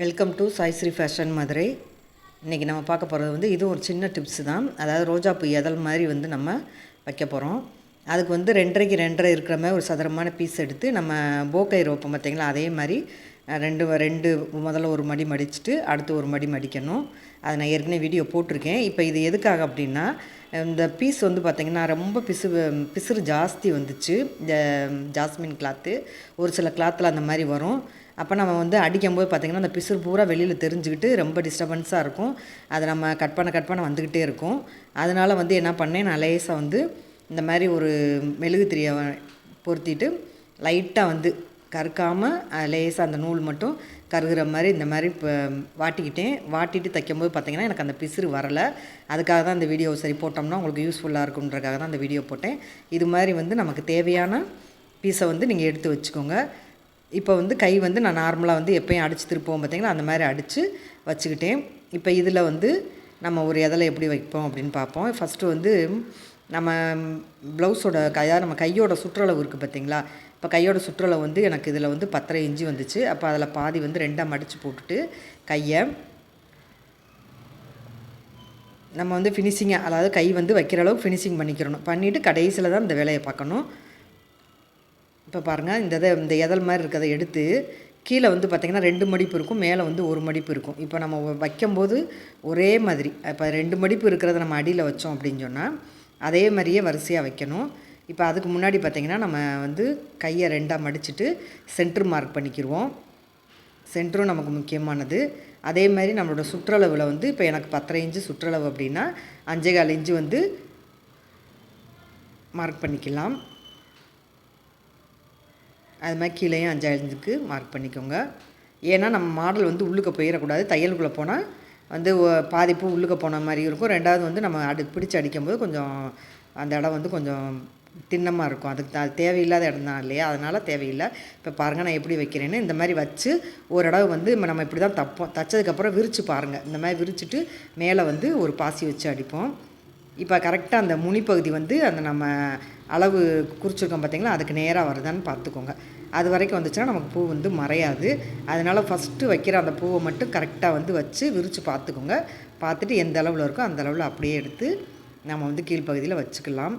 Welcome to Saisri fashion Madurai இன்றைக்கி நம்ம பார்க்க போகிறது வந்து இது ஒரு சின்ன டிப்ஸ் தான். அதாவது ரோஜாப்பூ எதல் மாதிரி வந்து நம்ம வைக்க போகிறோம் அதுக்கு வந்து ரெண்டரைக்கு ரெண்டரை இருக்கிற மாதிரி ஒரு சதுரமான பீஸ் எடுத்து நம்ம போக்கை ரோப்போம் பார்த்தீங்களா? அதே மாதிரி ரெண்டு ரெண்டு முதல்ல ஒரு மடி மடிச்சுட்டு அடுத்து ஒரு மடி மடிக்கணும். அதை நான் ஏற்கனவே வீடியோ போட்டிருக்கேன். இப்போ இது எதுக்காக அப்படின்னா இந்த பீஸ் வந்து பார்த்திங்கன்னா ரொம்ப பிசு பிசுறு ஜாஸ்தி வந்துச்சு. இந்த ஜாஸ்மின் கிளாத்து ஒரு சில கிளாத்தில் அந்த மாதிரி வரும். அப்போ நம்ம வந்து அடிக்கும்போது பார்த்திங்கன்னா அந்த பிசுறு பூரா வெளியில் தெரிஞ்சுக்கிட்டு ரொம்ப டிஸ்டர்பன்ஸாக இருக்கும். அதை நம்ம கட் பண்ண கட் பண்ண வந்துக்கிட்டே இருக்கும். அதனால் வந்து என்ன பண்ணேன்? நான் லேசாக வந்து இந்த மாதிரி ஒரு மெழுகு திரியை பொருத்திட்டு லைட்டாக வந்து கருக்காமல் லேசாக அந்த நூல் மட்டும் கருகிற மாதிரி இந்த மாதிரி இப்போ வாட்டிக்கிட்டேன் வாட்டிட்டு தைக்கும்போது பார்த்திங்கன்னா எனக்கு அந்த பிசுறு வரலை. அதுக்காக தான் இந்த வீடியோ சரி போட்டோம்னா உங்களுக்கு யூஸ்ஃபுல்லாக இருக்குன்றக்காக தான் அந்த வீடியோ போட்டேன். இது மாதிரி வந்து நமக்கு தேவையான பீஸை வந்து நீங்கள் எடுத்து வச்சுக்கோங்க. இப்போ வந்து கை வந்து நான் நார்மலாக வந்து எப்போயும் அடித்து திருப்போம் பார்த்திங்கன்னா அந்த மாதிரி அடித்து வச்சுக்கிட்டேன். இப்போ இதில் வந்து நம்ம ஒரு எதில் எப்படி வைப்போம் அப்படின்னு பார்ப்போம். ஃபஸ்ட்டு வந்து நம்ம ப்ளவுஸோட கையா நம்ம கையோட சுற்றளவு இருக்குது பார்த்தீங்களா? இப்போ கையோட சுற்றளவு வந்து எனக்கு இதில் வந்து பத்தரை இஞ்சி வந்துச்சு. அப்போ அதில் பாதி வந்து ரெண்டாக மடித்து போட்டுட்டு கையை நம்ம வந்து ஃபினிஷிங்காக அதாவது கை வந்து வைக்கிற அளவுக்கு ஃபினிஷிங் பண்ணிக்கிறணும். பண்ணிவிட்டு கடைசியில் தான் இந்த வேலையை பார்க்கணும். இப்போ பாருங்கள் இந்த இதை இந்த எதல் மாதிரி இருக்கிறத எடுத்து கீழே வந்து பார்த்திங்கன்னா ரெண்டு மடிப்பு இருக்கும் மேலே வந்து ஒரு மடிப்பு இருக்கும். இப்போ நம்ம வ- வைக்கும்போது ஒரே மாதிரி இப்போ ரெண்டு மடிப்பு இருக்கிறத நம்ம அடியில் வச்சோம் அப்படின்னு சொன்னால் அதே மாதிரியே வரிசையாக வைக்கணும். இப்போ அதுக்கு முன்னாடி பார்த்திங்கன்னா நம்ம வந்து கையை ரெண்டாக மடிச்சுட்டு சென்ட்ரு மார்க் பண்ணிக்கிடுவோம் சென்ட்ரும் நமக்கு முக்கியமானது. அதே மாதிரி நம்மளோட சுற்றளவில் வந்து இப்போ எனக்கு பத்தரை இன்ச்சு சுற்றளவு அப்படின்னா அஞ்சே கால் இன்ச்சு வந்து மார்க் பண்ணிக்கலாம். அது மாதிரி கீழேயும் அஞ்சாயிரத்துக்கு மார்க் பண்ணிக்கோங்க. ஏன்னா நம்ம மாடல் வந்து உள்ளுக்கு போயிடக்கூடாது தையலுக்குள்ளே போனால் வந்து பாதிப்பு உள்ளுக்க போன மாதிரி இருக்கும். ரெண்டாவது வந்து நம்ம அடி பிடிச்சி அடிக்கும்போது கொஞ்சம் அந்த இடம் வந்து கொஞ்சம் திண்ணமாக இருக்கும். அதுக்கு த- தேவையில்லாத இடம் தான் இல்லையா? அதனால் தேவையில்லை. இப்போ பாருங்கள் நான் எப்படி வைக்கிறேன்னு இந்த மாதிரி வச்சு ஒரு இடம் வந்து நம்ம இப்படி தான் தப்போம். தைச்சதுக்கப்புறம் விரித்து பாருங்கள் இந்த மாதிரி விரிச்சிட்டு மேலே வந்து ஒரு பாசி வச்சு அடிப்போம். இப்போ கரெக்டாக அந்த முனிப்பகுதி வந்து அந்த நம்ம அளவு குறிச்சிருக்கோம் பார்த்திங்களா அதுக்கு நேராக வருதான்னு பார்த்துக்கோங்க அது வரைக்கும் வந்துச்சுன்னா நமக்கு பூ வந்து மறையாது. அதனால் ஃபஸ்ட்டு வைக்கிற அந்த பூவை மட்டும் கரெக்டாக வந்து வச்சு விரித்து பார்த்துக்கோங்க பார்த்துட்டு எந்த அளவில் இருக்கோ அந்த அளவில் அப்படியே எடுத்து நம்ம வந்து கீழ்ப்பகுதியில் வச்சுக்கலாம்.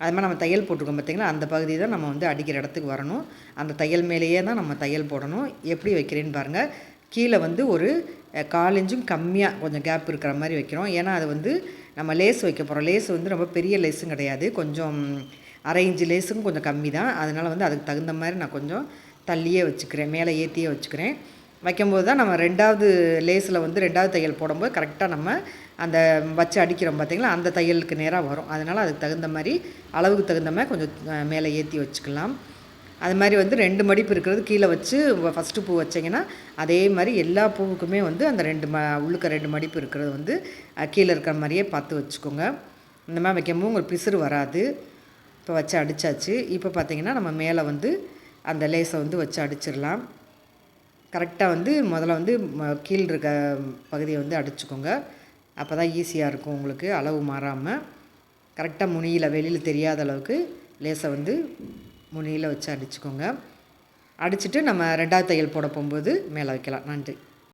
அது மாதிரி நம்ம தையல் போட்டிருக்கோம் பார்த்தீங்களா அந்த பகுதி தான் நம்ம வந்து அடிக்கிற இடத்துக்கு வரணும். அந்த தையல் மேலேயே தான் நம்ம தையல் போடணும். எப்படி வைக்கிறேன்னு பாருங்கள் கீழே வந்து ஒரு காலஞ்சும் கால் இன்ச்சும் கம்மியாக கொஞ்சம் கேப் இருக்கிற மாதிரி வைக்கிறோம். ஏன்னா அது வந்து நம்ம லேஸ் வைக்க போகிறோம் லேஸ் வந்து ரொம்ப பெரிய லேஸும் கிடையாது. கொஞ்சம் அரை இன்ச்சு லேஸும் கொஞ்சம் கம்மி தான். அதனால் வந்து அதுக்கு தகுந்த மாதிரி நான் கொஞ்சம் தள்ளியே வச்சுக்கிறேன். மேலே ஏற்றியே வச்சுக்கிறேன். வைக்கும்போது தான் நம்ம ரெண்டாவது லேஸில் வந்து ரெண்டாவது தையல் போடும்போது கரெக்டாக நம்ம அந்த வச்சு அடிக்கிறோம் பார்த்திங்களா? அந்த தையலுக்கு நேராக வரும். அதனால் அதுக்கு தகுந்த மாதிரி அளவுக்கு தகுந்த மாதிரி கொஞ்சம் மேலே ஏற்றி வச்சுக்கலாம். அது மாதிரி வந்து ரெண்டு மடிப்பு இருக்கிறது கீழே வச்சு ஃபஸ்ட்டு பூ வச்சிங்கன்னா அதே மாதிரி எல்லா பூவுக்குமே வந்து அந்த ரெண்டு ம உள்ளுக்க ரெண்டு மடிப்பு இருக்கிறது வந்து கீழே இருக்கிற மாதிரியே பார்த்து வச்சுக்கோங்க. இந்த மாதிரி வைக்கும்போது உங்களுக்கு பிசுறு வராது. இப்போ வச்சு அடித்தாச்சு இப்போ பார்த்தீங்கன்னா நம்ம மேலே வந்து அந்த லேஸை வந்து வச்சு அடிச்சிடலாம். கரெக்டாக வந்து முதல்ல வந்து ம- கீழ் இருக்க பகுதியை வந்து அடிச்சுக்கோங்க. அப்போ தான் ஈஸியாக இருக்கும் உங்களுக்கு அளவு மாறாமல். கரெக்டாக முனியில் வெளியில் தெரியாத அளவுக்கு லேசை வந்து முனியில் வச்சு அடிச்சுக்கோங்க. அடிச்சுட்டு நம்ம ரெண்டாவது தையல் போட போகும்போது மேலே வைக்கலாம். நன்றி.